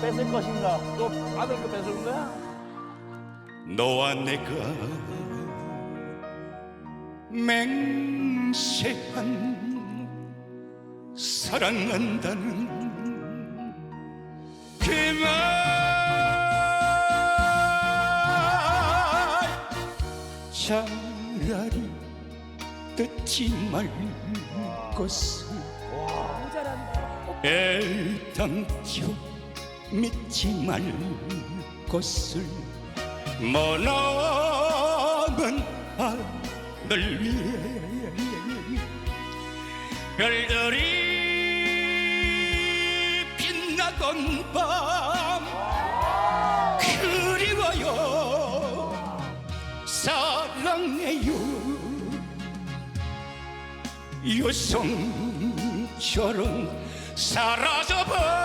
뺏을 것인가? 또 아들 거 뺏을 거야? 너와 내가 맹세한 사랑한다는 그말 차라리 듣지 말 것을 애당초 믿지 말 것을 머나먼 하늘 위에 별들이 빛나던 밤 그리워요. 사랑해요 여성처럼 사라져버린